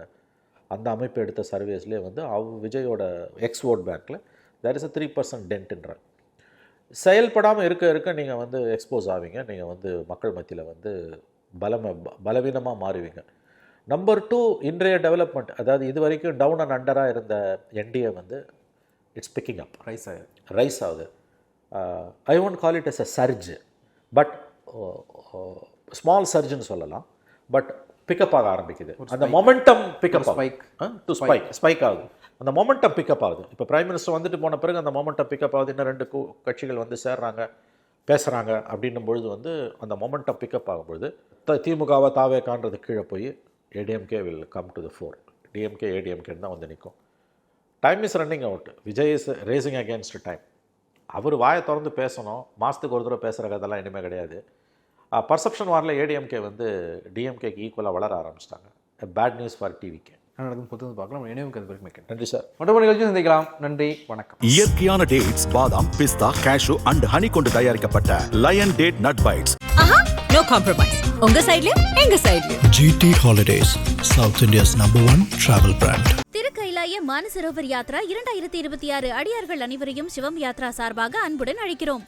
அந்த அமைப்பு எடுத்த சர்வேஸ்லேயே வந்து அவ் விஜயோட எக்ஸ் ஓட் பேங்க்கில் there is a three percent டென்ட்டுன்றாங்க செயல்படாமல் இருக்க இருக்க நீங்கள் வந்து எக்ஸ்போஸ் ஆவீங்க. நீங்கள் வந்து மக்கள் மத்தியில் வந்து பலம பலவீனமாக மாறுவீங்க. நம்பர் டூ இன்றைய டெவலப்மெண்ட் அதாவது இது வரைக்கும் டவுன் அண்ட் அண்டராக இருந்த என்டிஏ வந்து இட்ஸ் பிக்கிங் அப் ரைஸ் ஆயிரு ரைஸ் ஆகுது. I won't call it as a surge but small சர்ஜ்னு சொல்லலாம். பட் பிக்கப் ஆக ஆரம்பிக்குது. அந்த momentum pickup spike. To spike spike ஆகுது. அந்த மொமெண்டம் பிக்கப் ஆகுது. இப்போ பிரைம் மினிஸ்டர் வந்துட்டு போன பிறகு அந்த மொமெண்டம் பிக்கப் ஆகுது. இன்னும் ரெண்டு கூ- கட்சிகள் வந்து சேர்றாங்க பேசுகிறாங்க அப்படின்னும் பொழுது வந்து அந்த மொமெண்டம் பிக்கப் ஆகும்பொழுது த திமுகவை தாவே காண்றது கீழே போய் ADMK will come to the fore DMK ஏடிஎம்கேன்னு தான் வந்து நிற்கும் time is running out Vijay is racing against time அவர் வாயை திறந்து பேசணும். மாதத்துக்கு ஒரு தடவை பேசுகிற கதெல்லாம் இனிமேல் கிடையாது. பர்செப்ஷன் வாரில் ஏடிஎம்கே வந்து டிஎம்கேக்கு ஈக்குவலாக வளர ஆரம்பிச்சிட்டாங்க. பேட் நியூஸ் ஃபார் டிவிக்கு என்ன நடக்கும் பொறுத்து வந்து பார்க்கலாம். நினைவுக்கு அது வரைக்கும் நன்றி. சார். மற்றொரு நிகழ்ச்சியும் சந்திக்கலாம். நன்றி வணக்கம். இயற்கையான டேட்ஸ் பாதாம் பிஸ்தா கேஷு அண்ட் ஹனி கொண்டு தயாரிக்கப்பட்ட lion date nut bites no compromise உங்க சைடுலயும் எங்க சைடுலயும் GT Holidays, South India's number one travel brand. திருக்கைலாய Manasarovar Yatra இரண்டாயிரத்தி இருபத்தி ஆறு அடியார்கள் அனைவரையும் சிவம் யாத்ரா சார்பாக அன்புடன் அழைக்கிறோம்.